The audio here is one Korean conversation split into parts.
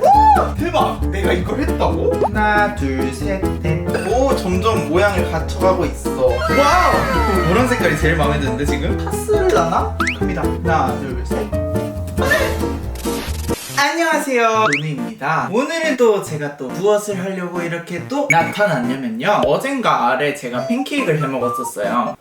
와 대박! 내가 이걸 했다고? 하나 둘셋넷오 점점 모양을 갖춰가고 있어. 와우! 노란 색깔이 제일 마음에 드는데 지금? 파스를라나? 갑니다. 하나 둘셋. 안녕하세요. 노누입니다. 오늘은 또 제가 또 무엇을 하려고 이렇게 또 나타났냐면요. 어젠가 아래 제가 팬케이크를 해 먹었었어요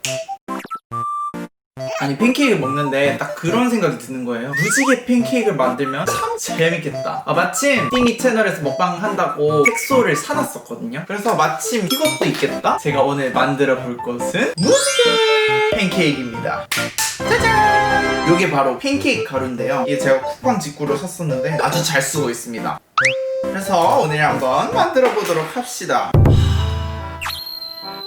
아니 팬케이크 먹는데 딱 그런 생각이 드는 거예요 무지개 팬케이크를 만들면 참 재밌겠다 아 마침 띵이 채널에서 먹방 한다고 색소를 사놨었거든요 그래서 마침 이것도 있겠다 제가 오늘 만들어 볼 것은 무지개 팬케이크입니다 짜잔! 이게 바로 팬케이크 가루인데요. 이게 제가 쿠팡 직구로 샀었는데 아주 잘 쓰고 있습니다. 그래서 오늘 한번 만들어 보도록 합시다.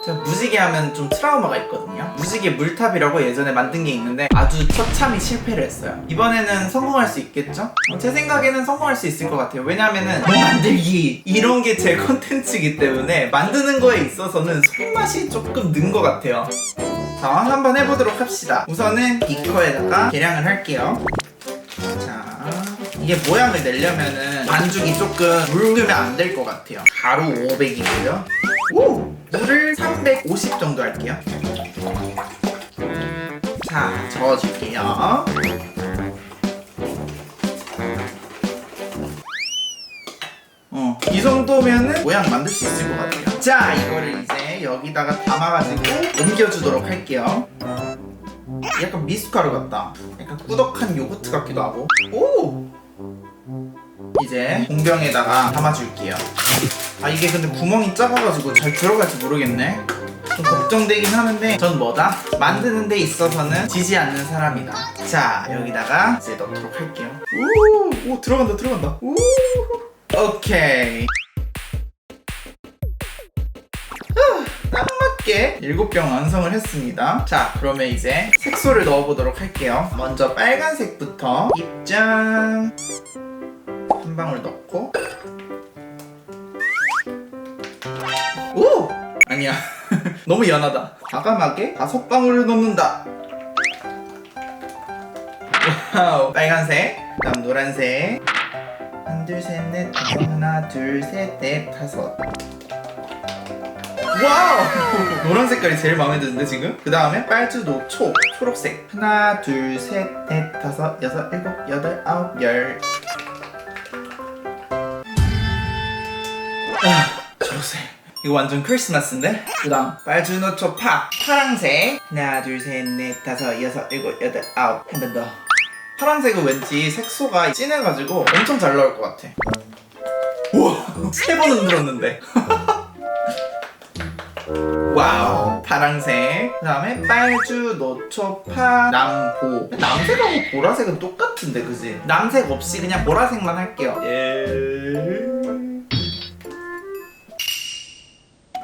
제가 무지개 하면 좀 트라우마가 있거든요. 무지개 물탑이라고 예전에 만든 게 있는데 아주 처참히 실패를 했어요. 이번에는 성공할 수 있겠죠? 어, 제 생각에는 성공할 수 있을 것 같아요. 왜냐면은 뭐 만들기 이런 게 제 컨텐츠이기 때문에 만드는 거에 있어서는 손맛이 조금 는 것 같아요. 자, 한번 해보도록 합시다. 우선은 비커에다가 계량을 할게요. 자, 이게 모양을 내려면은 반죽이 조금 묽으면 안 될 것 같아요. 가루 500이고요. 오! 물을 350 정도 할게요. 자, 저어줄게요. 어, 이 정도면은 모양 만들 수 있을 것 같아요. 자, 이거를 이제 여기다가 담아가지고 옮겨주도록 할게요. 약간 미숫가루 같다. 약간 꾸덕한 요거트 같기도 하고. 오! 이제 공병에다가 담아줄게요. 아, 이게 근데 구멍이 작아가지고 잘 들어갈지 모르겠네. 좀 걱정되긴 하는데 전 뭐다? 만드는 데 있어서는 지지 않는 사람이다. 자, 여기다가 이제 넣도록 할게요. 오, 오 들어간다, 들어간다. 오, 오케이. 후, 딱 맞게 7병 완성을 했습니다. 자, 그러면 이제 색소를 넣어보도록 할게요. 먼저 빨간색부터 입장 한 방울 넣고 아니야. 너무 연하다. 과감하게 다섯 방울을 넣는다. 와우. 빨간색, 그다음 노란색. 한, 둘, 셋, 넷, 다섯. 하나, 둘, 셋, 넷, 다섯. 와우! 노란 색깔이 제일 마음에 드는데 지금? 그 다음에 빨주, 노 초, 초록색. 하나, 둘, 셋, 넷, 다섯, 여섯, 일곱, 여덟, 아홉, 열. 아, 초록색. 이거 완전 크리스마스인데? 그 다음 빨주, 노초, 파. 파랑색. 하나, 둘, 셋, 넷, 다섯, 여섯, 일곱, 여덟, 아홉. 한 번 더. 파란색은 왠지 색소가 진해가지고 엄청 잘 나올 것 같아. 우와! 세 번은 들었는데. 와우 파랑색 그 다음에 빨주 노초 파 남보 남색하고 보라색은 똑같은데 그지? 남색 없이 그냥 보라색만 할게요 예.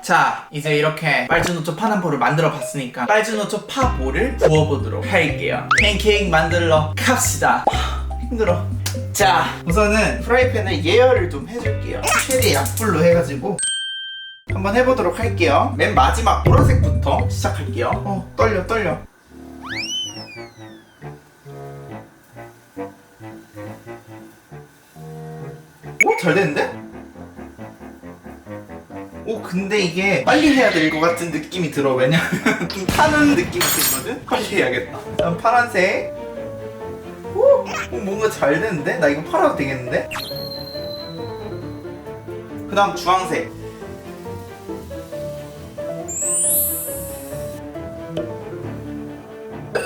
자 이제 이렇게 빨주노초 파남보를 만들어 봤으니까 빨주노초 파보를 구워보도록 할게요 팬케이크 만들러 갑시다 하, 힘들어 자 우선은 프라이팬을 예열을 좀 해줄게요 최대 약불로 해가지고 한번 해보도록 할게요. 맨 마지막 보라색부터 시작할게요. 어, 떨려, 떨려. 오, 잘 됐는데? 오, 근데 이게 빨리 해야 될 것 같은 느낌이 들어. 왜냐면 좀 타는 느낌이 들거든? 빨리 해야겠다. 다음 파란색. 오, 오, 뭔가 잘 됐는데? 나 이거 팔아도 되겠는데? 그 다음 주황색.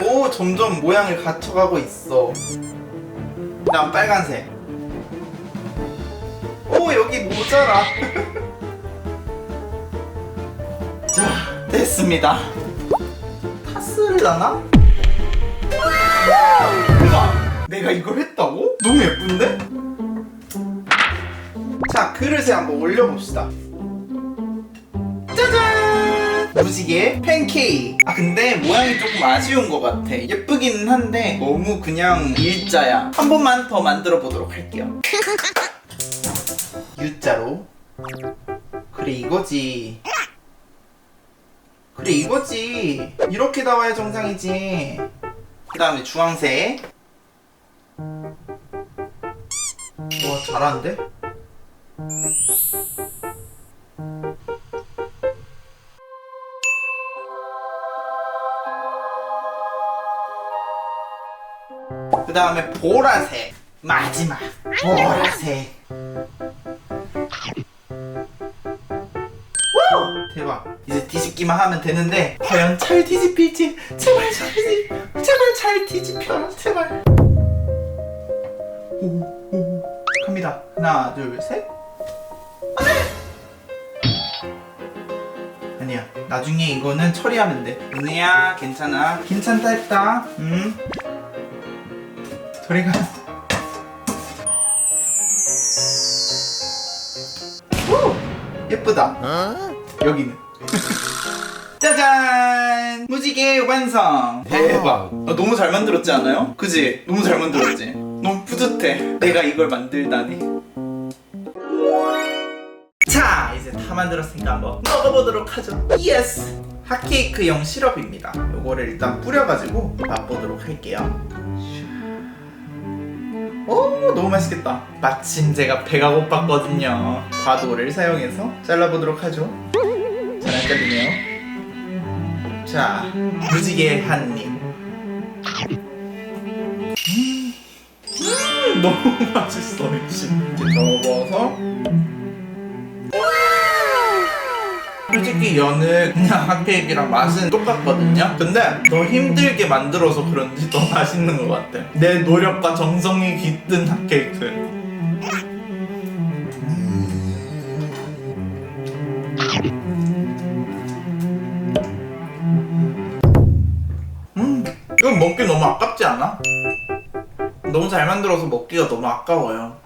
오 점점 모양을 갖춰가고 있어 그 다음 빨간색 오 여기 모자라 자 됐습니다 타스를라나? 대박 내가 이걸 했다고? 너무 예쁜데? 자 그릇에 한번 올려봅시다 짜잔! 무지개 팬케이크. 아 근데 모양이 조금 아쉬운 것 같아. 예쁘기는 한데 너무 그냥 일자야. 한 번만 더 만들어 보도록 할게요. U자로. 그래 이거지. 그래 이거지. 이렇게 나와야 정상이지. 그 다음에 주황색. 와 잘하는데? 그 다음에 보라색 마지막 보라색 뒤집기만 하면 되는데 과연 잘 뒤집힐지? 제발 잘 뒤집 제발 잘 뒤집혀라 제발. 오, 오. 갑니다. 하나 둘셋. 아니야. 나중에 이거는 처리하면 돼. 은혜야 괜찮아? 괜찮다 했다. 응 저리 가. 오! 예쁘다. 여기는 짜잔! 무지개 완성. 대박. 아, 너무 잘 만들었지 않아요? 그지? 너무 잘 만들었지? 너무 뿌듯해. 내가 이걸 만들다니. 자 이제 다 만들었으니까 한번 먹어보도록 하죠. 예스 핫케이크용 시럽입니다. 요거를 일단 뿌려가지고 맛보도록 할게요. 오 너무 맛있겠다. 마침 제가 배가 고팠거든요. 과도를 사용해서 잘라보도록 하죠. 잘 안 잘리네요 자 무지개 한 입. 음, 음, 너무 맛있어 역시 이렇게 접어서. 솔직히 연을 그냥 핫케이크랑 맛은 똑같거든요? 근데 더 힘들게 만들어서 그런지 더 맛있는 것 같아. 내 노력과 정성이 깃든 핫케이크 먹기 너무 아깝지 않아? 너무 잘 만들어서 먹기가 너무 아까워요